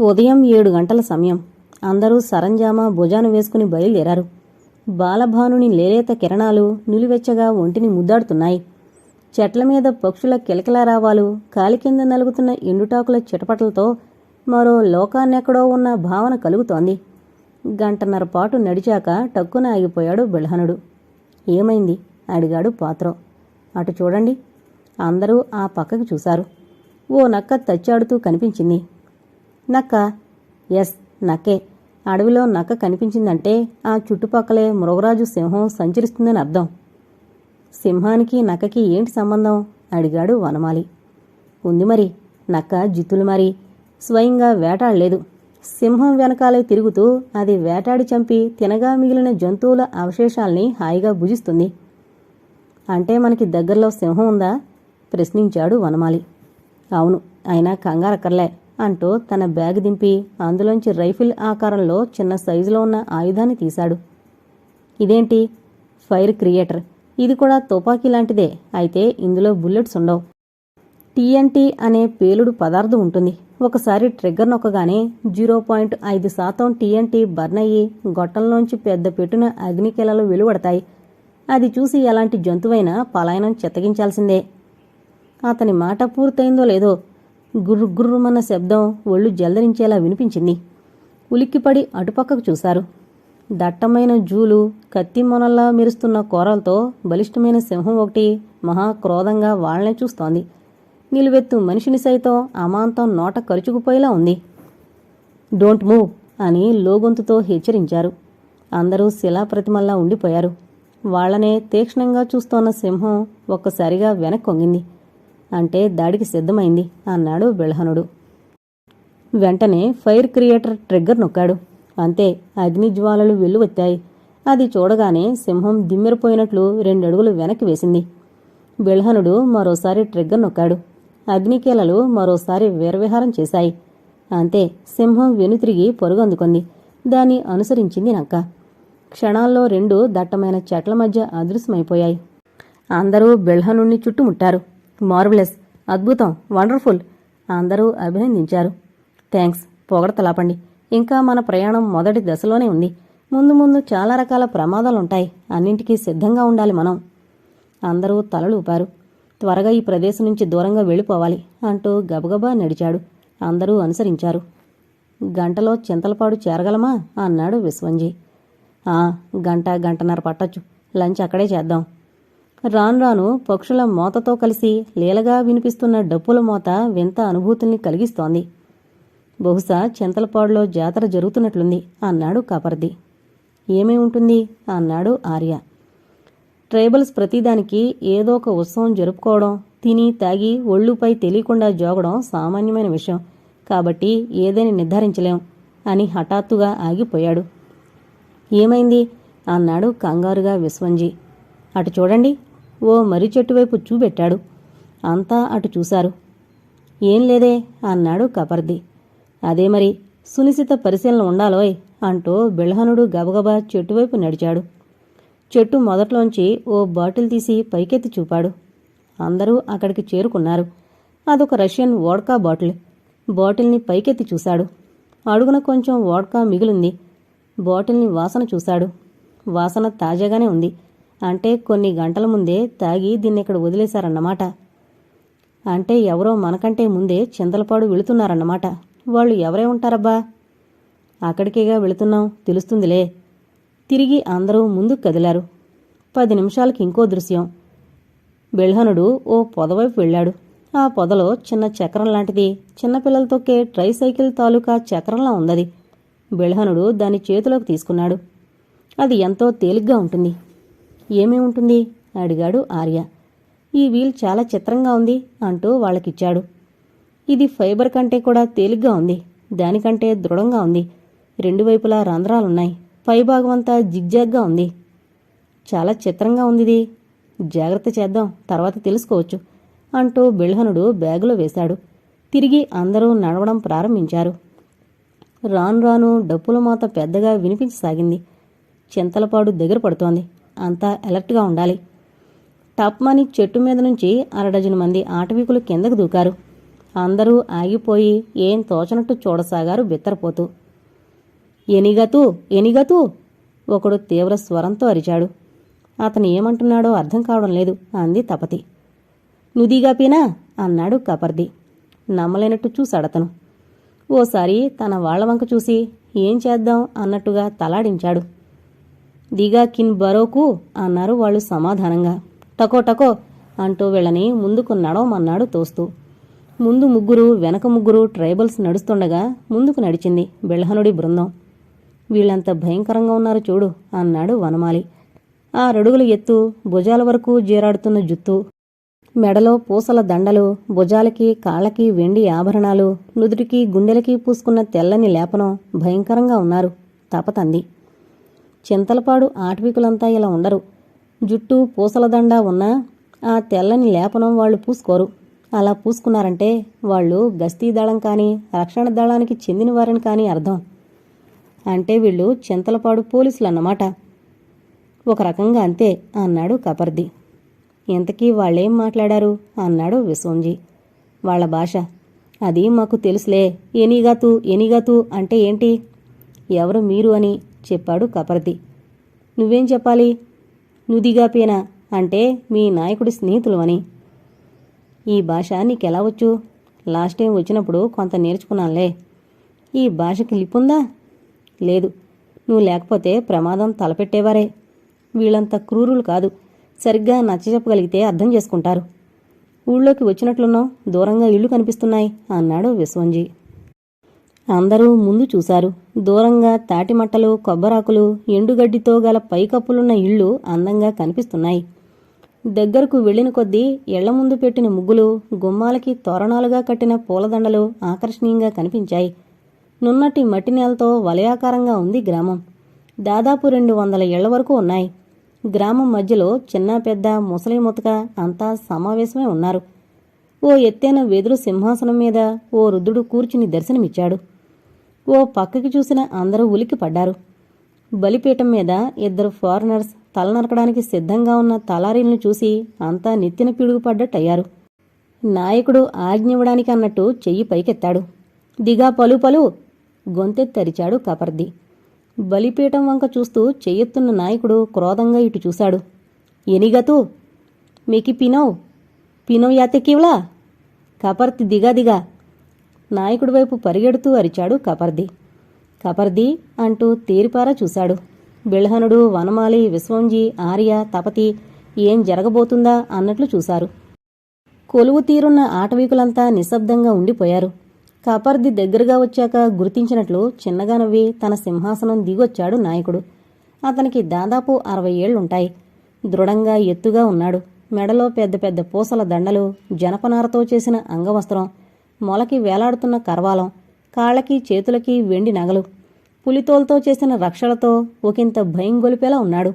ఉదయం ఏడు గంటల సమయం. అందరూ సరంజామా భుజాన వేసుకుని బయలుదేరారు. బాలభానుని లేలేత కిరణాలు నిలువెచ్చగా ఒంటిని ముద్దాడుతున్నాయి. చెట్ల మీద పక్షుల కిలకిలారావాలు కాలి కింద నలుగుతున్న ఎండుటాకుల చిటపటలతో మరో లోకాన్నెక్కడో ఉన్న భావన కలుగుతోంది. గంటన్నర పాటు నడిచాక టక్కున ఆగిపోయాడు బిల్హనుడు ఏమైంది? అడిగాడు పాత్రో. అటు చూడండి. అందరూ ఆ పక్కకి చూశారు. ఓ నక్క తచ్చాడుతూ కనిపించింది. నక్క ఎస్ నకే. అడవిలో నక్క కనిపించిందంటే ఆ చుట్టుపక్కలే మృగరాజు సింహం సంచరిస్తుందని అర్థం. సింహానికి నక్కకి ఏంటి సంబంధం? అడిగాడు వనమాలి. ఉంది మరి. నక్క జిత్తులు మరి. స్వయంగా వేటాడలేదు. సింహం వెనకాలే తిరుగుతూ అది వేటాడి చంపి తినగా మిగిలిన జంతువుల అవశేషాల్ని హాయిగా భుజిస్తుంది. అంటే మనకి దగ్గరలో సింహం ఉందా? ప్రశ్నించాడు వనమాలి. అవును అయినా కంగారక్కర్లే. అంటూ తన బ్యాగ్ దింపి అందులోంచి రైఫిల్ ఆకారంలో చిన్న సైజులో ఉన్న ఆయుధాన్ని తీశాడు. ఇదేంటి? Fire creator. ఇది కూడా తుపాకీ లాంటిదే. అయితే ఇందులో బుల్లెట్స్ ఉండవు. టీఎన్టీ అనే పేలుడు పదార్థం ఉంటుంది. ఒకసారి ట్రిగ్గర్ నొక్కగానే జీరో పాయింట్ ఐదు శాతం టీఎన్టీ బర్న్ అయ్యి గొట్టంలోంచి పెద్ద పెట్టున అగ్నికెలలు వెలువడతాయి. అది చూసి ఎలాంటి జంతువైనా పలాయనం చెత్తగించాల్సిందే. అతని మాట పూర్తయిందో లేదో గుర్రు గుర్రుమన్న శబ్దం ఒళ్ళు జల్దరించేలా వినిపించింది. ఉలిక్కిపడి అటుపక్కకు చూశారు. దట్టమైన జూలు కత్తి మొనల్లా మెరుస్తున్న కోరలతో బలిష్టమైన సింహం ఒకటి మహా క్రోధంగా వాళ్ళనే చూస్తోంది. నిలువెత్తు మనిషిని సైతం అమాంతం నోట కరుచుకుపోయేలా ఉంది. డోంట్ మూవ్ అని లోగొంతుతో హెచ్చరించారు. అందరూ శిలాప్రతిమల్లా ఉండిపోయారు. వాళ్ళనే తీక్షణంగా చూస్తోన్న సింహం ఒక్కసారిగా వెనక్కొంగింది. అంటే దాడికి సిద్ధమైంది అన్నాడు బిల్హనుడు వెంటనే ఫైర్ క్రియేటర్ ట్రిగ్గర్ నొక్కాడు. అంతే అగ్నిజ్వాలలు వెల్లువెత్తాయి. అది చూడగానే సింహం దిమ్మెరిపోయినట్లు రెండడుగులు వెనక్కి వేసింది. బిల్హనుడు మరోసారి ట్రిగ్గర్ నొక్కాడు. అగ్నికేలలు మరోసారి వీరవిహారం చేశాయి. అంతే సింహం వెనుతిరిగి పరుగు అందుకుంది. దాన్ని అనుసరించింది నక్క. క్షణాల్లో రెండు దట్టమైన చెట్ల మధ్య అదృశ్యమైపోయాయి. అందరూ బిల్హనుణ్ణి చుట్టుముట్టారు. మార్వలెస్ అద్భుతం వండర్ఫుల్ అందరూ అభినందించారు. థ్యాంక్స్ పొగడతలాపండి ఇంకా మన ప్రయాణం మొదటి దశలోనే ఉంది. ముందు ముందు చాలా రకాల ప్రమాదాలుంటాయి. అన్నింటికీ సిద్ధంగా ఉండాలి మనం. అందరూ తలలు ఊపారు. త్వరగా ఈ ప్రదేశం నుంచి దూరంగా వెళ్ళిపోవాలి అంటూ గబగబా నడిచాడు. అందరూ అనుసరించారు. గంటలో చింతలపాడు చేరగలమా? అన్నాడు విశ్వంజీ. ఆ గంట గంటన్నర పట్టొచ్చు. లంచ్ అక్కడే చేద్దాం. రాను రాను పక్షుల మోతతో కలిసి లీలగా వినిపిస్తున్న డప్పుల మోత వింత అనుభూతుల్ని కలిగిస్తోంది. బహుశా చింతలపాడులో జాతర జరుగుతున్నట్లుంది అన్నాడు కాపర్ది. ఏమై ఉంటుంది? అన్నాడు ఆర్య. ట్రైబల్స్ ప్రతిదానికి ఏదో ఒక ఉత్సవం జరుపుకోవడం తిని తాగి ఒళ్ళుపై తెలియకుండా జోగడం సామాన్యమైన విషయం. కాబట్టి ఏదని నిర్ధారించలేం అని హఠాత్తుగా ఆగిపోయాడు. ఏమైంది? అన్నాడు కంగారుగా విశ్వంజీ. అటు చూడండి. ఓ మర్రి చెట్టు వైపు చూపెట్టాడు. అంతా అటు చూశారు. ఏం లేదే అన్నాడు కపర్ది. అదే మరి సునిశిత పరిశీలన ఉండాలోయ్ అంటూ బిల్హనుడు గబగబా చెట్టువైపు నడిచాడు. చెట్టు మొదట్లోంచి ఓ బాటిల్ తీసి పైకెత్తి చూపాడు. అందరూ అక్కడికి చేరుకున్నారు. అదొక రష్యన్ వోడ్కా బాటిల్. బాటిల్ని పైకెత్తి చూశాడు. అడుగున కొంచెం వోడ్కా మిగిలింది. బాటిల్ని వాసన చూశాడు. వాసన తాజాగానే ఉంది. అంటే కొన్ని గంటల ముందే తాగి దీన్ని ఇక్కడ వదిలేశారన్నమాట. అంటే ఎవరో మనకంటే ముందే చింతలపాడు వెళుతున్నారన్నమాట. వాళ్ళు ఎవరై ఉంటారబ్బా? అక్కడికేగా వెళుతున్నాం తెలుస్తుందిలే. తిరిగి అందరూ ముందుకు కదిలారు. పది నిమిషాలకి ఇంకో దృశ్యం. బిల్హనుడు ఓ పొదవైపు వెళ్ళాడు. ఆ పొదలో చిన్న చక్రం లాంటిది. చిన్నపిల్లలతోకే ట్రైసైకిల్ తాలూకా చక్రంలా ఉందది బిల్హనుడు దాని చేతిలోకి తీసుకున్నాడు. అది ఎంతో తేలిగ్గా ఉంటుంది. ఏమి ఉంటుంది? అడిగాడు ఆర్య. ఈ వీల్ చాలా చిత్రంగా ఉంది అంటూ వాళ్ళకిచ్చాడు. ఇది ఫైబర్ కంటే కూడా తేలిగ్గా ఉంది. దానికంటే దృఢంగా ఉంది. రెండు వైపులా రంధ్రాలున్నాయి. పైభాగమంతా జిగ్జాగ్గా ఉంది. చాలా చిత్రంగా ఉందిది. జాగ్రత్త చేద్దాం తర్వాత తెలుసుకోవచ్చు అంటూ బిల్హనుడు బ్యాగులో వేశాడు. తిరిగి అందరూ నడవడం ప్రారంభించారు. రాను రాను డప్పుల మాత పెద్దగా వినిపించసాగింది. చింతలపాడు దగ్గర పడుతోంది. అంతా అలర్ట్గా ఉండాలి. టప్మని చెట్టు మీద నుంచి అరడజను మంది ఆటవీకులు కిందకు దూకారు. అందరూ ఆగిపోయి ఏం తోచనట్టు చూడసాగారు బిత్తరపోతూ. ఎనిగతూ ఎనిగతూ ఒకడు తీవ్ర స్వరంతో అరిచాడు. అతను ఏమంటున్నాడో అర్థం కావడం లేదు అంది తపతి. నుదిగా పీనా? అన్నాడు కపర్ది. నమ్మలేనట్టు చూశాడతను ఓసారి తన వాళ్ళ వంక చూసి ఏం చేద్దాం అన్నట్టుగా తలాడించాడు. దిగా కిన్ బరోకు అన్నారు వాళ్ళు సమాధానంగా. టకో టకో అంటూ వీళ్ళని ముందుకు నడవమన్నాడు తోస్తూ. ముందు ముగ్గురు వెనక ముగ్గురు ట్రైబల్స్ నడుస్తుండగా ముందుకు నడిచింది బెళ్ళహనుడి బృందం. వీళ్ళంత భయంకరంగా ఉన్నారు చూడు అన్నాడు వనమాలి. ఆ రడుగుల ఎత్తు భుజాల వరకు జీరాడుతున్న జుత్తు. మెడలో పూసల దండలు భుజాలకి కాళ్ళకి వెండి ఆభరణాలు నుదుటికి గుండెలకి పూసుకున్న తెల్లని లేపనం భయంకరంగా ఉన్నారు తపతంది. చింతలపాడు ఆటవికులంతా ఇలా ఉండరు. జుట్టు పూసల దండ ఉన్నా ఆ తెల్లని లేపనం వాళ్ళు పూసుకోరు. అలా పూసుకున్నారంటే వాళ్ళు గస్తీ దళం కానీ రక్షణ దళానికి చెందినవారని కానీ అర్థం. అంటే వీళ్ళు చింతలపాడు పోలీసులు అన్నమాట ఒక రకంగా అంతే అన్నాడు కపర్ది. ఇంతకీ వాళ్ళేం మాట్లాడారు? అన్నాడు విసోంజీ వాళ్ళ భాష. అది మాకు తెలుసులే. ఎనీగాతూ ఎనీగాతూ అంటే ఏంటి? ఎవరు మీరు అని చెప్పాడు కపర్ది నువ్వేం చెప్పాలి? నుదిగా పేనా అంటే మీ నాయకుడి స్నేహితులు అని ఈ భాష నీకెలా వచ్చు? లాస్ట్ టైం వచ్చినప్పుడు కొంత నేర్చుకున్నానులే. ఈ భాషకి లిపుందా లేదు. నువ్వు లేకపోతే ప్రమాదం తలపెట్టేవారే. వీళ్ళంత క్రూరులు కాదు. సరిగ్గా నచ్చజెప్పగలిగితే అర్థం చేసుకుంటారు. ఊళ్ళోకి వచ్చినట్లున్నాం దూరంగా ఇళ్ళు కనిపిస్తున్నాయి అన్నాడు విశ్వంజీ. అందరూ ముందు చూశారు. దూరంగా తాటిమట్టలు కొబ్బరాకులు ఎండుగడ్డితో గల పైకప్పులున్న ఇళ్ళు అందంగా కనిపిస్తున్నాయి. దగ్గరకు వెళ్ళిన కొద్దీ ఇళ్ళ ముందు పెట్టిన ముగ్గులు గుమ్మాలకి తోరణాలుగా కట్టిన పూలదండలు ఆకర్షణీయంగా కనిపించాయి. నున్నటి మట్టి నేలతో వలయాకారంగా ఉంది గ్రామం. దాదాపు రెండు వందల ఇళ్ళ వరకు ఉన్నాయి. గ్రామం మధ్యలో చిన్న పెద్ద ముసలి ముతక అంతా సమావేశమై ఉన్నారు. ఓ ఎత్తైన వెదురు సింహాసనం మీద ఓ రుద్రుడు కూర్చుని దర్శనమిచ్చాడు. ఓ పక్కకి చూసిన అందరూ ఉలికి పడ్డారు. బలిపీఠం మీద ఇద్దరు ఫారినర్స్ తల నరకడానికి సిద్ధంగా ఉన్న తలారీలను చూసి అంతా నెత్తిన పిడుగుపడ్డట్టయ్యారు. నాయకుడు ఆజ్ఞ ఇవ్వడానికి అన్నట్టు చెయ్యి పైకెత్తాడు. దిగా పలు పలు గొంతెత్తరిచాడు కపర్ది. బలిపీఠం వంక చూస్తూ చెయ్యెత్తున్న నాయకుడు క్రోధంగా ఇటు చూశాడు. ఎనిగతూ మీకి పినవ్ పినవ్ యాతెక్కివ్లా? కపర్తి దిగా దిగా నాయకుడి వైపు పరిగెడుతూ అరిచాడు కపర్ది. కపర్ది అంటూ తీరిపారా చూశాడు. బిల్హనుడు వనమాలి విశ్వంజీ ఆర్య తపతి ఏం జరగబోతుందా అన్నట్లు చూశారు. కొలువు తీరున్న ఆటవీకులంతా నిశ్శబ్దంగా ఉండిపోయారు. కపర్ది దగ్గరగా వచ్చాక గుర్తించినట్లు చిన్నగా నవ్వి తన సింహాసనం దిగొచ్చాడు నాయకుడు. అతనికి దాదాపు అరవై ఏళ్ళుంటాయి. దృఢంగా ఎత్తుగా ఉన్నాడు. మెడలో పెద్ద పెద్ద పూసల దండలు జనపనారతో చేసిన అంగవస్త్రం మొలకి వేలాడుతున్న కర్వాలం కాళ్ళకి చేతులకి వెండి నగలు. పులితోలతో చేసిన రక్షలతో ఒకంత భయం గొలిపేలా ఉన్నాడు.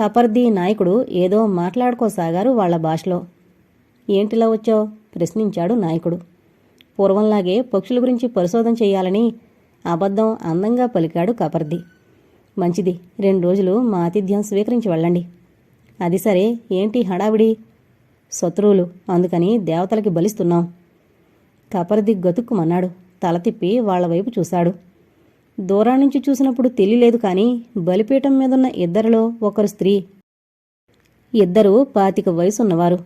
కపర్ది నాయకుడు ఏదో మాట్లాడుకోసాగారు వాళ్ళ భాషలో. ఏంటిలా వచ్చావు? ప్రశ్నించాడు నాయకుడు. పూర్వంలాగే పక్షుల గురించి పరిశోధన చేయాలని అబద్ధం అందంగా పలికాడు కపర్ది. మంచిది రెండు రోజులు మా ఆతిథ్యం స్వీకరించి వెళ్ళండి. అది సరే ఏంటి హడావిడి? శత్రువులు అందుకని దేవతలకి బలిస్తున్నాం. కపర్ది గతుక్కుమన్నాడు. తల తిప్పి వాళ్ళ వైపు చూశాడు. దూరం నుంచి చూసినప్పుడు తెలియలేదు కానీ బలిపీఠం మీదున్న ఇద్దరిలో ఒకరు స్త్రీ. ఇద్దరు పాతిక వయసున్నవారు.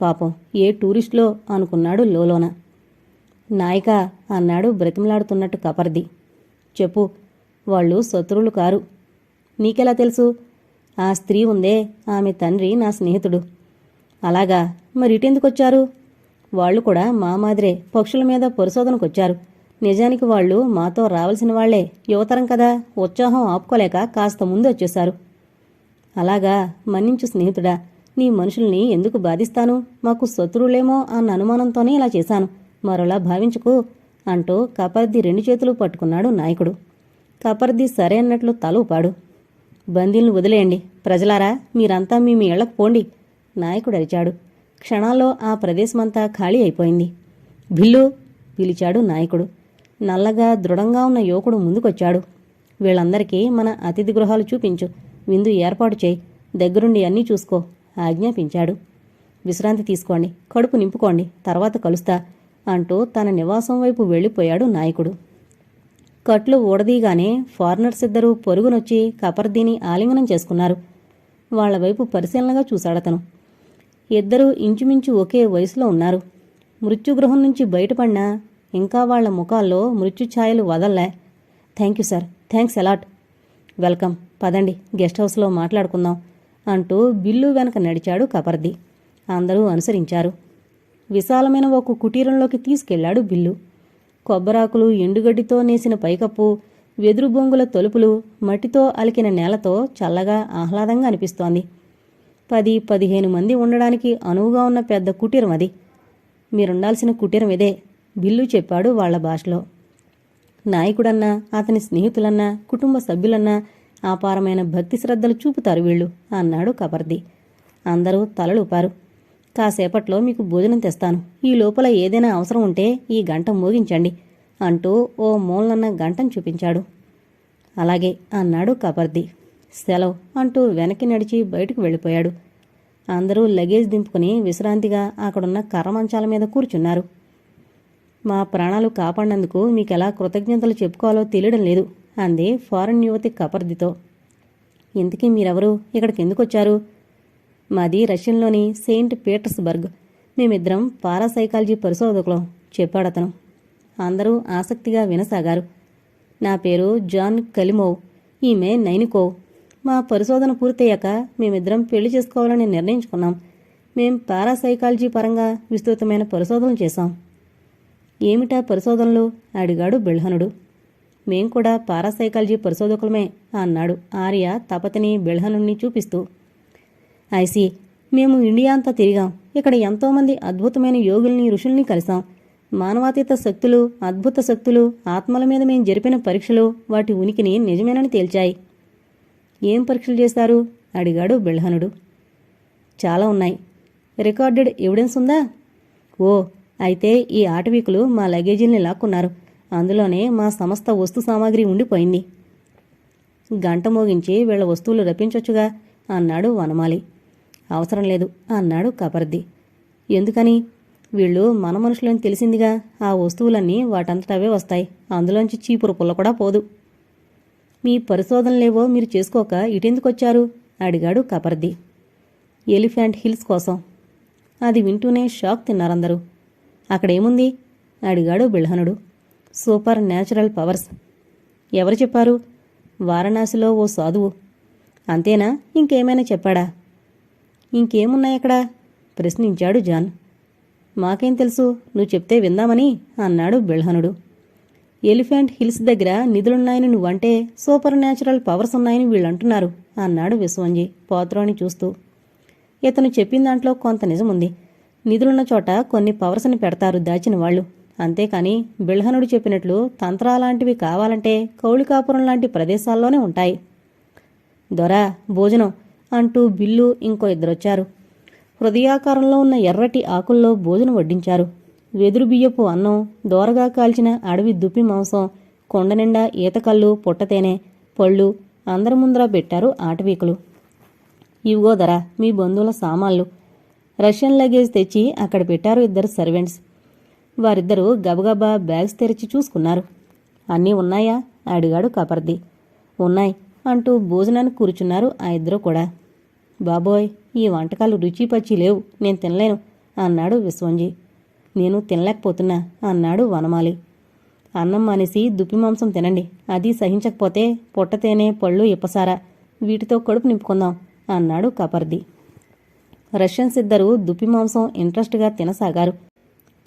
పాపం ఏ టూరిస్టులో అనుకున్నాడు లోలోన. నాయక అన్నాడు బ్రతిమలాడుతున్నట్టు కపర్ది. చెప్పు వాళ్ళు శత్రువులు కారు. నీకెలా తెలుసు? ఆ స్త్రీ ఉందే ఆమె తండ్రి నా స్నేహితుడు. అలాగా మరి ఇటెందుకొచ్చారు వాళ్ళు కూడా మా మాదిరే పక్షుల మీద పరిశోధనకొచ్చారు. నిజానికి వాళ్ళు మాతో రావాల్సిన వాళ్ళే యువతరం కదా ఉత్సాహం ఆపుకోలేక కాస్త ముందు వచ్చేశారు. అలాగా మన్నించు స్నేహితుడా నీ మనుషుల్ని ఎందుకు బాధిస్తాను? మాకు శత్రువులేమో అన్న అనుమానంతోనే ఇలా చేశాను. మరోలా భావించుకు అంటూ కపర్ది రెండు చేతులు పట్టుకున్నాడు నాయకుడు. కపర్ది సరే అన్నట్లు తల ఊపాడు బందీలను వదిలేయండి. ప్రజలారా మీరంతా మీ మీ ఇళ్ళకు పోండి నాయకుడు అరిచాడు. క్షణాల్లో ఆ ప్రదేశమంతా ఖాళీ అయిపోయింది. భిల్లు పిలిచాడు నాయకుడు. నల్లగా దృఢంగా ఉన్న యువకుడు ముందుకొచ్చాడు. వీళ్ళందరికీ మన అతిథి గృహాలు చూపించు. విందు ఏర్పాటు చేయి. దగ్గరుండి అన్నీ చూసుకో. ఆజ్ఞాపించాడు. విశ్రాంతి తీసుకోండి. కడుపు నింపుకోండి. తర్వాత కలుస్తా అంటూ తన నివాసం వైపు వెళ్ళిపోయాడు నాయకుడు. కట్లు ఊడదీగానే ఫారినర్స్ ఇద్దరూ పొరుగునొచ్చి కపర్దీని ఆలింగనం చేసుకున్నారు. వాళ్ళ వైపు పరిశీలనగా చూశాడతను. ఇద్దరూ ఇంచుమించు ఒకే వయసులో ఉన్నారు. మృత్యుగృహం నుంచి బయటపడినా ఇంకా వాళ్ళ ముఖాల్లో మృత్యు ఛాయలు వదల్లే. Thank you sir. Thanks a lot welcome. పదండి గెస్ట్ హౌస్లో మాట్లాడుకుందాం అంటూ బిల్లు వెనక నడిచాడు కపర్ది. అందరూ అనుసరించారు. విశాలమైన ఒక కుటీరంలోకి తీసుకెళ్ళాడు బిల్లు. కొబ్బరాకులు ఎండుగడ్డితో నేసిన పైకప్పు వెదురు బొంగుల తలుపులు మట్టితో అలికిన నేలతో చల్లగా ఆహ్లాదంగా అనిపిస్తోంది. పది పదిహేను మంది ఉండడానికి అనువుగా ఉన్న పెద్ద కుటీరం అది. మీరుండాల్సిన కుటీరం ఇదే బిల్లు చెప్పాడు వాళ్ళ భాషలో. నాయకుడన్నా అతని స్నేహితులన్నా కుటుంబ సభ్యులన్నా అపారమైన భక్తి శ్రద్ధలు చూపుతారు వీళ్ళు అన్నాడు కపర్ది అందరూ తలలుపారు. కాసేపట్లో మీకు భోజనం తెస్తాను. ఈ లోపల ఏదైనా అవసరం ఉంటే ఈ గంట మోగించండి అంటూ ఓ మూలన్న గంటను చూపించాడు. అలాగే అన్నాడు కపర్ది సెలవు అంటూ వెనక్కి నడిచి బయటకు వెళ్ళిపోయాడు. అందరూ లగేజ్ దింపుకుని విశ్రాంతిగా అక్కడున్న కర్ర మంచాల మీద కూర్చున్నారు. మా ప్రాణాలు కాపాడినందుకు మీకెలా కృతజ్ఞతలు చెప్పుకోవాలో తెలియడం లేదు అంది ఫారెన్ యువతి కపర్దితో. ఇంతకీ మీరెవరు? ఇక్కడికి ఎందుకు వచ్చారు మాది రష్యన్లోని సెయింట్ పీటర్స్బర్గ్. మేమిద్దరం పారాసైకాలజీ పరిశోధకులం చెప్పాడతను అందరూ ఆసక్తిగా వినసాగారు. నా పేరు జాన్ కలిమోవ్. ఈమె నైనికోవ్. మా పరిశోధన పూర్తయ్యాక మేమిద్దరం పెళ్ళి చేసుకోవాలని నిర్ణయించుకున్నాం. మేం పారాసైకాలజీ పరంగా విస్తృతమైన పరిశోధనలు చేశాం. ఏమిటా పరిశోధనలు? అడిగాడు బిల్హనుడు. మేం కూడా పారాసైకాలజీ పరిశోధకులమే అన్నాడు ఆర్య తపతిని బిల్హనుణ్ణి చూపిస్తూ. ఐసి మేము ఇండియా అంతా తిరిగాం. ఇక్కడ ఎంతోమంది అద్భుతమైన యోగుల్ని ఋషుల్ని కలిసాం మానవాతీత శక్తులు అద్భుత శక్తులు ఆత్మల మీద మేం జరిపిన పరీక్షలు వాటి ఉనికిని నిజమేనని తేల్చాయి. ఏం పరీక్షలు చేశారు? అడిగాడు బిల్హనుడు చాలా ఉన్నాయి. రికార్డెడ్ ఎవిడెన్స్ ఉందా? ఓ అయితే ఈ ఆటవీకులు మా లగేజీల్ని లాక్కున్నారు. అందులోనే మా సమస్త వస్తు సామాగ్రి ఉండిపోయింది. గంట మోగించి వీళ్ళ వస్తువులు రప్పించొచ్చుగా అన్నాడు వనమాలి. అవసరం లేదు అన్నాడు కపర్ది. ఎందుకని? వీళ్ళు మన మనుషులని తెలిసిందిగా. ఆ వస్తువులన్నీ వాటంతటవే వస్తాయి. అందులోంచి చీపురు పుల్ల కూడా పోదు. మీ పరిశోధనలేవో మీరు చేసుకోక ఇటెందుకొచ్చారు? అడిగాడు కపర్ది. ఎలిఫెంట్ హిల్స్ కోసం. అది వింటూనే షాక్ తిన్నారందరూ. అక్కడేముంది? అడిగాడు బిల్హనుడు సూపర్ న్యాచురల్ పవర్స్. ఎవరు చెప్పారు? వారణాసిలో ఓ సాధువు. అంతేనా? ఇంకేమైనా చెప్పాడా? ఇంకేమున్నాయక్కడ ప్రశ్నించాడు జాన్. మాకేం తెలుసు? నువ్వు చెప్తే విందామని అన్నాడు బిల్హనుడు ఎలిఫెంట్ హిల్స్ దగ్గర నిధులున్నాయని నువ్వంటే సూపర్ న్యాచురల్ పవర్స్ ఉన్నాయని వీళ్ళంటున్నారు అన్నాడు విశ్వంజీ పోత్రోని చూస్తూ. ఇతను చెప్పిన దాంట్లో కొంత నిజముంది. నిధులున్న చోట కొన్ని పవర్స్ని పెడతారు దాచిన వాళ్ళు. అంతేకాని బిల్హనుడు చెప్పినట్లు తంత్రాలాంటివి కావాలంటే కౌళికాపురం లాంటి ప్రదేశాల్లోనే ఉంటాయి. దొరా భోజనం అంటూ బిల్లు ఇంకో ఇద్దరొచ్చారు. హృదయాకారంలో ఉన్న ఎర్రటి ఆకుల్లో భోజనం వడ్డించారు. వెదురు బియ్యపు అన్నం దోరగా కాల్చిన అడవి దుప్పి మాంసం కొండ నిండా ఈతకల్లు పుట్టతేనె పళ్ళు అందరి ముందర పెట్టారు ఆటవీకులు. ఇవిగో మీ బంధువుల సామాన్లు. రష్యన్ లగేజ్ తెచ్చి అక్కడ పెట్టారు ఇద్దరు సర్వెంట్స్. వారిద్దరూ గబగబా బ్యాగ్స్ తెరిచి చూసుకున్నారు. అన్నీ ఉన్నాయా? అడిగాడు కపర్ది. ఉన్నాయి అంటూ భోజనానికి కూర్చున్నారు ఆ ఇద్దరు కూడా. బాబోయ్ ఈ వంటకాలు రుచి పచ్చి లేవు నేను తినలేను అన్నాడు విశ్వంజీ. నేను తినలేకపోతున్నా అన్నాడు వనమాలి. అన్నం మానేసి దుప్పి మాంసం తినండి. అది సహించకపోతే పొట్టతేనే పళ్ళు ఇప్పసారా. వీటితో కడుపు నింపుకుందాం అన్నాడు కపర్ది. రష్యన్స్ ఇద్దరు దుప్పి మాంసం ఇంట్రెస్ట్గా తినసాగారు.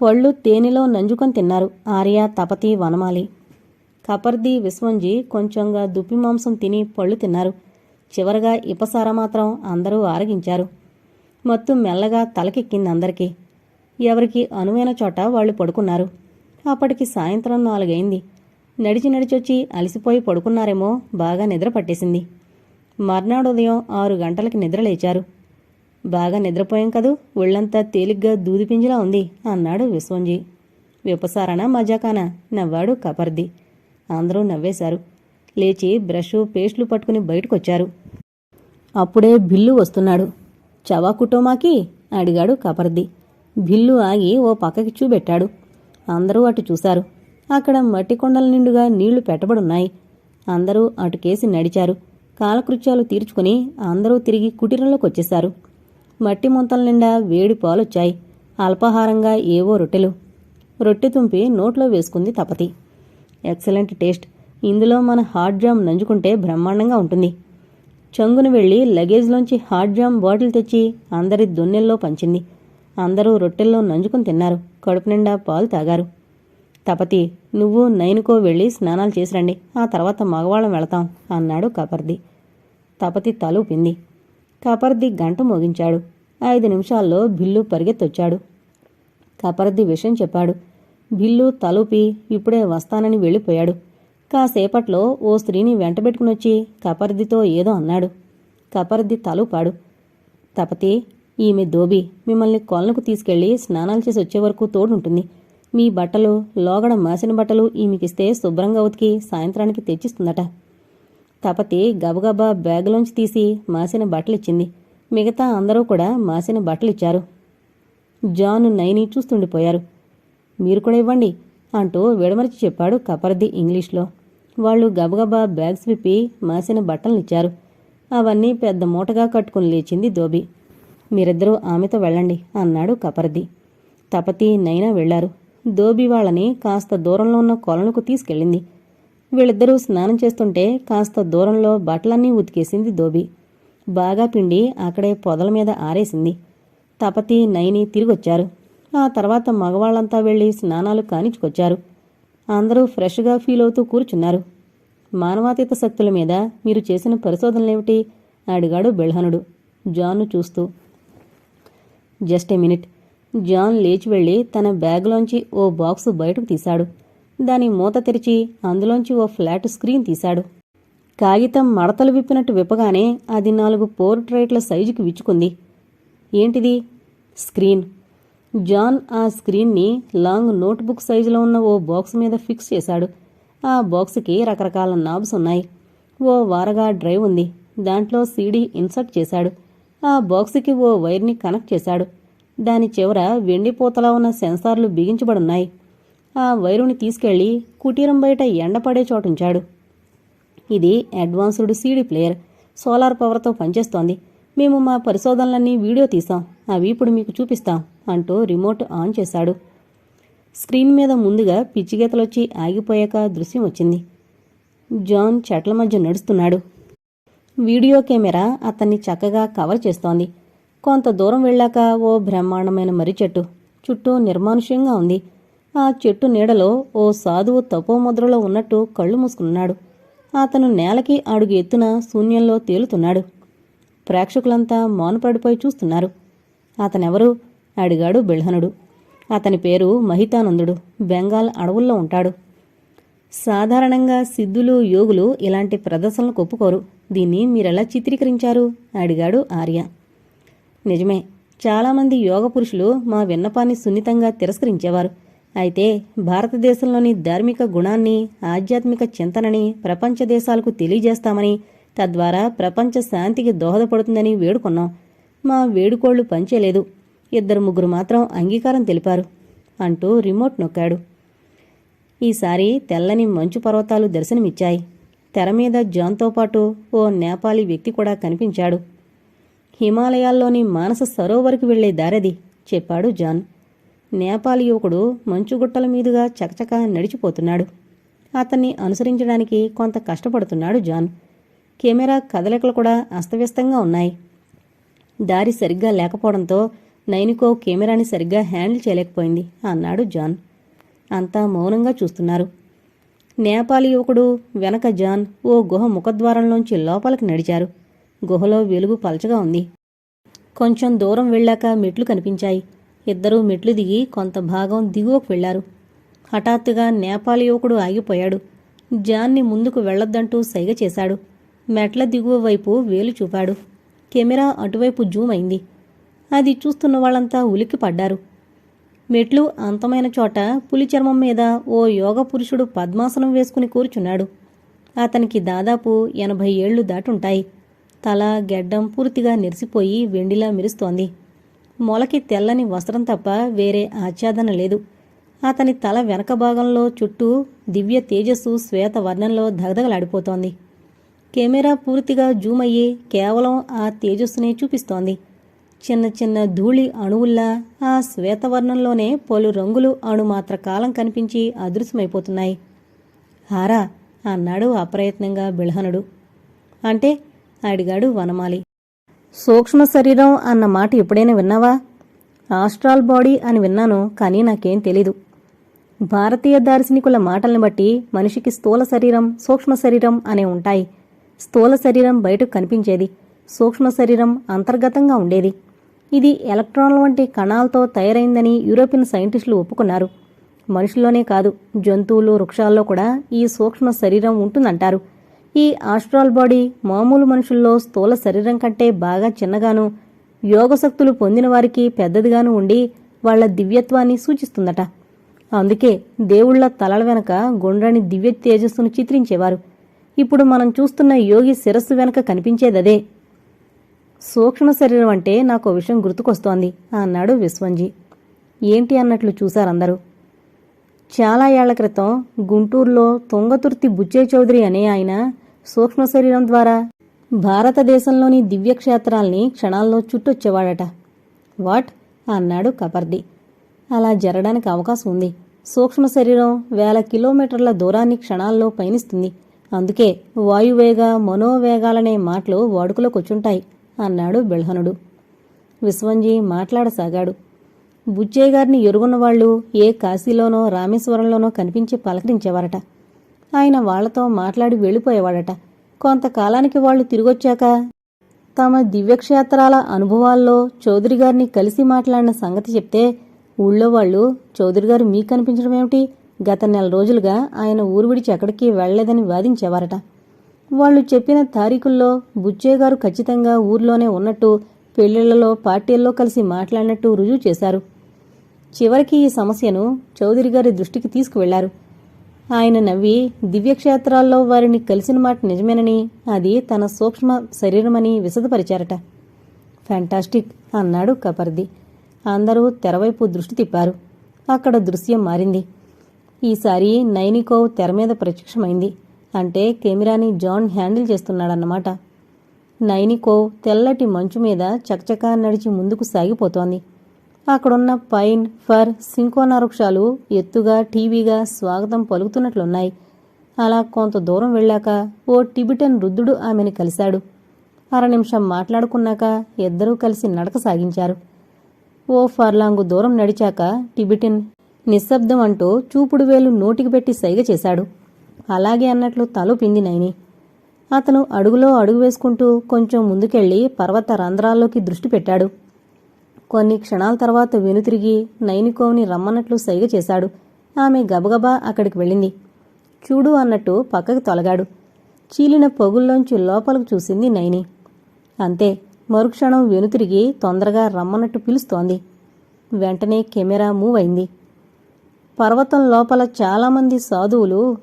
పళ్ళు తేనెలో నంజుకొని తిన్నారు ఆర్య తపతి వనమాలి. కపర్ది విశ్వంజి కొంచెంగా దుప్పి మాంసం తిని పళ్ళు తిన్నారు. చివరగా ఇపసార మాత్రం అందరూ ఆరగించారు. మత్తు మెల్లగా తలకెక్కింది అందరికీ. ఎవరికి అనువైన చోట వాళ్ళు పడుకున్నారు. అప్పటికి సాయంత్రం నాలుగైంది. నడిచి నడిచొచ్చి అలసిపోయి పడుకున్నారేమో బాగా నిద్ర పట్టేసింది. మర్నాడు ఉదయం ఆరు గంటలకి నిద్ర లేచారు. బాగా నిద్రపోయాం కదూ ఒళ్ళంతా తేలిగ్గా దూదిపింజిలా ఉంది అన్నాడు విశ్వంజీ. విపసారణ మజాకానా నవ్వాడు కపర్ది. అందరూ నవ్వేశారు. లేచి బ్రష్ పేస్ట్లు పట్టుకుని బయటకొచ్చారు. అప్పుడే బిల్లు వస్తున్నాడు. చవా కుటుంబాకి అడిగాడు కపర్ది. బిల్లు ఆగి ఓ పక్కకి చూపెట్టాడు అందరూ అటు చూశారు. అక్కడ మట్టి కొండల నిండుగా నీళ్ళు పెట్టబడున్నాయి. అందరూ అటుకేసి నడిచారు. కాలకృత్యాలు తీర్చుకుని అందరూ తిరిగి కుటీరంలోకి వచ్చేశారు మట్టి ముంతల నిండా వేడి పాలొచ్చాయి. అల్పాహారంగా ఏవో రొట్టెలు. రొట్టె తుంపి నోట్లో వేసుకుంది తపతి. Excellent taste. ఇందులో మన హాట్ జామ్ నంజుకుంటే బ్రహ్మాండంగా ఉంటుంది. చంగున వెళ్ళి లగేజ్లోంచి హాట్ జామ్ బాటిల్ తెచ్చి అందరి దొన్నెల్లో పంచింది. అందరూ రొట్టెల్లో నంజుకుని తిన్నారు. కడుపు నిండా పాలు తాగారు. తపతి నువ్వు నైనుకో వెళ్ళి స్నానాలు చేసిరండి. ఆ తర్వాత మగవాళ్ళం వెళతాం అన్నాడు కపర్ది. తపతి తలూపింది కపర్ది గంట మోగించాడు. ఐదు నిమిషాల్లో బిల్లు పరిగెత్తొచ్చాడు. కపర్ది విషయం చెప్పాడు. బిల్లు తలూపి ఇప్పుడే వస్తానని వెళ్ళిపోయాడు. కాసేపట్లో ఓ స్త్రీని వెంటబెట్టుకునొచ్చి కపర్దితో ఏదో అన్నాడు. కపర్ది తలూపాడు. తపతి ఈమె దోబి మిమ్మల్ని కొలను తీసుకెళ్ళి స్నానాలు చేసి వచ్చే వరకు తోడుంటుంది. మీ బట్టలు లోగడ మాసిన బట్టలు ఈమెకిస్తే శుభ్రంగా ఉతికి సాయంత్రానికి తెచ్చిస్తుందట. తపతి గబగబా బ్యాగులోంచి తీసి మాసిన బట్టలిచ్చింది. మిగతా అందరూ కూడా మాసిన బట్టలిచ్చారు. జాన్ నైని చూస్తుండిపోయారు. మీరు కూడా ఇవ్వండి అంటూ విడమరిచి చెప్పాడు కపర్ది ఇంగ్లీష్లో. వాళ్ళు గబగబా బ్యాగ్స్ విప్పి మాసిన బట్టలనిచ్చారు అవన్నీ పెద్ద మూటగా కట్టుకుని లేచింది దోబి. మీరిద్దరూ ఆమెతో వెళ్ళండి అన్నాడు కపర్ది. తపతి నైనా వెళ్ళారు దోబి వాళ్ళని కాస్త దూరంలో ఉన్న కొలనుకు తీసుకెళ్ళింది. వీళ్ళిద్దరూ స్నానం చేస్తుంటే కాస్త దూరంలో బట్టలన్నీ ఉతికేసింది దోబి. బాగా పిండి అక్కడే పొదల మీద ఆరేసింది. తపతి నైని తిరిగొచ్చారు. ఆ తర్వాత మగవాళ్ళంతా వెళ్ళి స్నానాలు కానిచ్చుకొచ్చారు అందరూ ఫ్రెష్గా ఫీల్ అవుతూ కూర్చున్నారు. మానవాతీత శక్తుల మీద మీరు చేసిన పరిశోధనలేమిటి? అడిగాడు బెల్హనుడు. జాన్ను చూస్తూ. Just a minute. జాన్ లేచి వెళ్ళి తన బ్యాగ్లోంచి ఓ బాక్సు బయటకు తీశాడు. దాని మూత తెరిచి అందులోంచి ఓ ఫ్లాట్ స్క్రీన్ తీశాడు. కాగితం మడతలు విప్పినట్టు విప్పగానే అది నాలుగు పోర్ట్రైట్ల సైజుకి విచ్చుకుంది. ఏంటిది? స్క్రీన్. జాన్ ఆ స్క్రీన్ని లాంగ్ నోట్బుక్ సైజులో ఉన్న ఓ బాక్స్ మీద ఫిక్స్ చేశాడు. ఆ బాక్స్కి రకరకాల నాబ్స్ ఉన్నాయి. ఓ వారగా డ్రైవ్ ఉంది. దాంట్లో సీడీ ఇన్సర్ట్ చేశాడు. ఆ బాక్స్కి ఓ వైర్ని కనెక్ట్ చేశాడు. దాని చివర వెండిపోతలా ఉన్న సెన్సార్లు బిగించబడున్నాయి. ఆ వైరుని తీసుకెళ్ళి కుటీరం బయట ఎండపడే చోటుంచాడు ఇది అడ్వాన్స్డ్ సీడీ ప్లేయర్. సోలార్ పవర్తో పనిచేస్తోంది. మేము మా పరిశోధనలన్నీ వీడియో తీసాం అవి ఇప్పుడు మీకు చూపిస్తాం అంటూ రిమోట్ ఆన్ చేశాడు. స్క్రీన్ మీద ముందుగా పిచ్చిగీతలొచ్చి ఆగిపోయాక దృశ్యం వచ్చింది. జాన్ చెట్ల మధ్య నడుస్తున్నాడు. వీడియో కెమెరా అతన్ని చక్కగా కవర్ చేస్తోంది. కొంత దూరం వెళ్ళాక ఓ బ్రహ్మాండమైన మర్రి చెట్టు చుట్టూ నిర్మానుష్యంగా ఉంది. ఆ చెట్టు నీడలో ఓ సాధువు తపోముద్రలో ఉన్నట్టు కళ్ళు మూసుకున్నాడు. అతను నేలకి అడుగు ఎత్తున శూన్యంలో తేలుతున్నాడు. ప్రేక్షకులంతా మౌనపడిపోయి చూస్తున్నారు. అతనెవరు? అడిగాడు బిల్హనుడు. అతని పేరు మహితానందుడు. బెంగాల్ అడవుల్లో ఉంటాడు. సాధారణంగా సిద్ధులు యోగులు ఇలాంటి ప్రదర్శనలు ఒప్పుకోరు. దీన్ని మీరెలా చిత్రీకరించారు? అడిగాడు ఆర్య. నిజమే చాలామంది యోగ పురుషులు మా విన్నపాన్ని సున్నితంగా తిరస్కరించేవారు. అయితే భారతదేశంలోని ధార్మిక గుణాన్ని ఆధ్యాత్మిక చింతనని ప్రపంచ దేశాలకు తెలియజేస్తామని తద్వారా ప్రపంచ శాంతికి దోహదపడుతుందని వేడుకున్నాం. మా వేడుకోళ్ళు పంచేలేదు ఇద్దరు ముగ్గురు మాత్రం అంగీకారం తెలిపారు అంటూ రిమోట్ నొక్కాడు. ఈసారి తెల్లని మంచు పర్వతాలు దర్శనమిచ్చాయి. తెర మీద జాన్తో పాటు ఓ నేపాలీ వ్యక్తి కూడా కనిపించాడు. హిమాలయాల్లోని మానస సరోవర్కి వెళ్ళే దారది చెప్పాడు జాన్. నేపాల్ యువకుడు మంచుగుట్టల మీదుగా చకచక నడిచిపోతున్నాడు. అతన్ని అనుసరించడానికి కొంత కష్టపడుతున్నాడు జాన్. కెమెరా కదలికలు కూడా అస్తవ్యస్తంగా ఉన్నాయి. దారి సరిగ్గా లేకపోవడంతో నైనికో కెమెరాని సరిగ్గా హ్యాండిల్ చేయలేకపోయింది అన్నాడు జాన్. అంతా మౌనంగా చూస్తున్నారు. నేపాలి యువకుడు వెనక జాన్ ఓ గుహ ముఖద్వారంలోంచి లోపలికి నడిచారు. గుహలో వెలుగు పలచగా ఉంది. కొంచెం దూరం వెళ్ళాక మెట్లు కనిపించాయి. ఇద్దరూ మెట్లు దిగి కొంత భాగం దిగువకు వెళ్ళారు హఠాత్తుగా నేపాలి యువకుడు ఆగిపోయాడు. జాన్ని ముందుకు వెళ్ళొద్దంటూ సైగ చేశాడు. మెట్ల దిగువ వైపు వేలు చూపాడు. కెమెరా అటువైపు జూమ్ అయింది. అది చూస్తున్న వాళ్ళంతా ఉలిక్కి పడ్డారు మెట్లు అంతమైన చోట పులి చర్మం మీద ఓ యోగ పురుషుడు పద్మాసనం వేసుకుని కూర్చున్నాడు. అతనికి దాదాపు ఎనభై ఏళ్ళు దాటుంటాయి. తల గెడ్డం పూర్తిగా నెరిసిపోయి వెండిలా మెరుస్తోంది. మొలకి తెల్లని వస్త్రం తప్ప వేరే ఆచ్ఛాదన లేదు. అతని తల వెనక భాగంలో చుట్టూ దివ్య తేజస్సు శ్వేత వర్ణంలో దగదగలాడిపోతోంది కెమెరా పూర్తిగా జూమ్ అయ్యి కేవలం ఆ తేజస్సునే చూపిస్తోంది. చిన్న చిన్న ధూళి అణువుల్లా ఆ శ్వేతవర్ణంలోనే పలు రంగులు అణుమాత్ర కాలం కనిపించి అదృశ్యమైపోతున్నాయి. హారా అన్నాడు అప్రయత్నంగా బిల్హనుడు అంటే? అడిగాడు వనమాలి. సూక్ష్మ శరీరం అన్న మాట ఎప్పుడైనా విన్నావా? ఆస్ట్రాల్ బాడీ అని విన్నాను కానీ నాకేం తెలీదు. భారతీయ దార్శనికుల మాటలను బట్టి మనిషికి స్థూల శరీరం సూక్ష్మ శరీరం అనే ఉంటాయి. స్థూల శరీరం బయటకు కనిపించేది సూక్ష్మ శరీరం అంతర్గతంగా ఉండేది. ఇది ఎలక్ట్రాన్ల వంటి కణాలతో తయారైందని యూరోపియన్ సైంటిస్టులు ఒప్పుకున్నారు. మనుషుల్లోనే కాదు జంతువులు వృక్షాల్లో కూడా ఈ సూక్ష్మ శరీరం ఉంటుందంటారు. ఈ ఆస్ట్రాల్ బాడీ మామూలు మనుషుల్లో స్థూల శరీరం కంటే బాగా చిన్నగాను యోగశక్తులు పొందిన వారికి పెద్దదిగాను ఉండి వాళ్ళ దివ్యత్వాన్ని సూచిస్తుందట. అందుకే దేవుళ్ళ తలల వెనక గుండ్రని దివ్య తేజస్సును చిత్రించేవారు. ఇప్పుడు మనం చూస్తున్న యోగి శిరస్సు వెనక కనిపించేదదే. సూక్ష్మ శరీరం అంటే నాకు విషయం గుర్తుకొస్తోంది అన్నాడు విశ్వంజీ. ఏంటి అన్నట్లు చూశారందరూ చాలా ఏళ్ళ క్రితం గుంటూరులో తుంగతుర్తి బుచ్చే చౌదరి అనే ఆయన సూక్ష్మ శరీరం ద్వారా భారతదేశంలోని దివ్యక్షేత్రాల్ని క్షణాల్లో చుట్టొచ్చేవాడట. వాట్? అన్నాడు కపర్ది. అలా జరగడానికి అవకాశం ఉంది. సూక్ష్మ శరీరం వేల కిలోమీటర్ల దూరాన్ని క్షణాల్లో పయనిస్తుంది. అందుకే వాయువేగ మనోవేగాలనే మాటలు వాడుకలోకొచ్చుంటాయి అన్నాడు బిల్హనుడు. విశ్వంజీ మాట్లాడసాగాడు. బుచ్చయ్య గారిని ఎరుగున్న వాళ్ళు ఏ కాశీలోనో రామేశ్వరంలోనో కనిపించి పలకరించేవారట. ఆయన వాళ్ళతో మాట్లాడి వెళ్ళిపోయేవాడట. కొంతకాలానికి వాళ్ళు తిరిగొచ్చాక తమ దివ్యక్షేత్రాల అనుభవాల్లో చౌదరి గారిని కలిసి మాట్లాడిన సంగతి చెప్తే ఊళ్ళో వాళ్ళు చౌదరి గారు మీకు కనిపించడం ఏమిటి గత నెల రోజులుగా ఆయన ఊరు విడిచి ఎక్కడికి వెళ్ళలేదని వాదించేవారట. వాళ్ళు చెప్పిన తారీఖుల్లో బుచ్చయ్య గారు ఖచ్చితంగా ఊర్లోనే ఉన్నట్టు పెళ్ళిళ్ళలో పార్టీల్లో కలిసి మాట్లాడినట్టు రుజువు చేశారు. చివరికి ఈ సమస్యను చౌదరి గారి దృష్టికి తీసుకువెళ్ళారు. ఆయన నవ్వి దివ్యక్షేత్రాల్లో వారిని కలిసిన మాట నిజమేనని అది తన సూక్ష్మ శరీరమని విశదపరిచారట ఫ్యాంటాస్టిక్ అన్నాడు కపర్ది. అందరూ తెరవైపు దృష్టి తిప్పారు. అక్కడ దృశ్యం మారింది. ఈసారి నైనికోవ్ తెర మీద ప్రత్యక్షమైంది. అంటే కెమెరాని జాన్ హ్యాండిల్ చేస్తున్నాడన్నమాట. నైనికో తెల్లటి మంచు మీద చకచకా నడిచి ముందుకు సాగిపోతోంది. అక్కడున్న పైన్ ఫర్ సింకోనా వృక్షాలు ఎత్తుగా టీవీగా స్వాగతం పలుకుతున్నట్లున్నాయి. అలా కొంత దూరం వెళ్ళాక ఓ టిబిటన్ వృద్ధుడు ఆమెను కలిశాడు. అర నిమిషం మాట్లాడుకున్నాక ఇద్దరూ కలిసి నడక సాగించారు. ఓ ఫర్లాంగు దూరం నడిచాక టిబిటిన్ నిశ్శబ్దం అంటూ చూపుడు వేలు నోటికి పెట్టి సైగ చేశాడు. అలాగే అన్నట్లు తలుపింది నైని. అతను అడుగులో అడుగు వేసుకుంటూ కొంచెం ముందుకెళ్ళి పర్వత రంధ్రాల్లోకి దృష్టి పెట్టాడు. కొన్ని క్షణాల తర్వాత వెనుతిరిగి నైనికోని రమ్మన్నట్లు సైగ చేశాడు. ఆమె గబగబా అక్కడికి వెళ్ళింది. చూడు అన్నట్టు పక్కకు తొలగాడు. చీలిన పొగుల్లోంచి లోపలకు చూసింది నైని. అంతే మరుక్షణం వెనుతిరిగి తొందరగా రమ్మన్నట్టు పిలుస్తోంది. వెంటనే కెమెరా మూవ్ అయింది. పర్వతం లోపల చాలామంది సాధువులు